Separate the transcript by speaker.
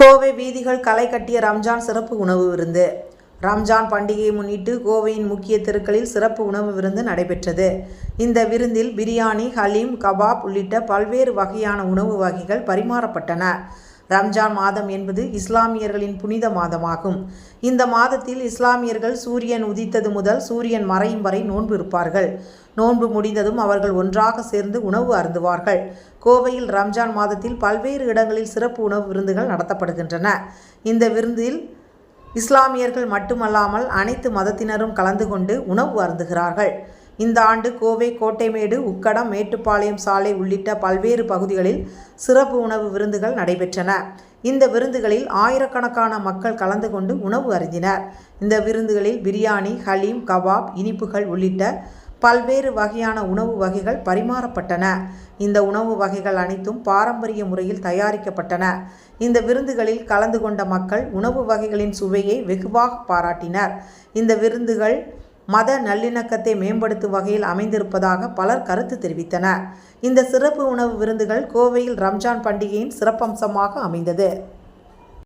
Speaker 1: கோவை வீதிகள் களை கட்டிய ரம்ஜான் சிறப்பு உணவு விருந்து. ரம்ஜான் பண்டிகையை முன்னிட்டு கோவையின் முக்கிய தெருக்களில் சிறப்பு உணவு விருந்து நடைபெற்றது. இந்த விருந்தில் பிரியாணி ஹலீம் கபாப் உள்ளிட்ட பல்வேறு வகையான உணவு வகைகள் பரிமாறப்பட்டன. ரம்ஜான் மாதம் என்பது இஸ்லாமியர்களின் புனித மாதமாகும். இந்த மாதத்தில் இஸ்லாமியர்கள் சூரியன் உதித்தது முதல் சூரியன் மறையும் வரை நோன்பு இருப்பார்கள். நோன்பு முடிந்ததும் அவர்கள் ஒன்றாக சேர்ந்து உணவு அருந்துவார்கள். கோவையில் ரம்ஜான் மாதத்தில் பல்வேறு இடங்களில் சிறப்பு உணவு விருந்துகள் நடத்தப்படுகின்றன. இந்த விருந்தில் இஸ்லாமியர்கள் மட்டுமல்லாமல் அனைத்து மதத்தினரும் கலந்து கொண்டு உணவு அருந்துகிறார்கள். இந்த ஆண்டு கோவை கோட்டைமேடு உக்கடம் மேட்டுப்பாளையம் சாலை உள்ளிட்ட பல்வேறு பகுதிகளில் சிறப்பு உணவு விருந்துகள் நடைபெற்றன. இந்த விருந்துகளில் ஆயிரக்கணக்கான மக்கள் கலந்து கொண்டு உணவு அருந்தினர். இந்த விருந்துகளில் பிரியாணி ஹலீம் கபாப் இனிப்புகள் உள்ளிட்ட பல்வேறு வகையான உணவு வகைகள் பரிமாறப்பட்டன. இந்த உணவு வகைகள் அனைத்தும் பாரம்பரிய முறையில் தயாரிக்கப்பட்டன. இந்த விருந்துகளில் கலந்து கொண்ட மக்கள் உணவு வகைகளின் சுவையை வெகுவாக பாராட்டினர். இந்த விருந்துகள் மத நல்லிணக்கத்தை மேம்படுத்தும் வகையில் அமைந்திருப்பதாக பலர் கருத்து தெரிவித்தனர். இந்த சிறப்பு உணவு விருந்துகள் கோவையில் ரம்ஜான் பண்டிகையின் சிறப்பம்சமாக அமைந்தது.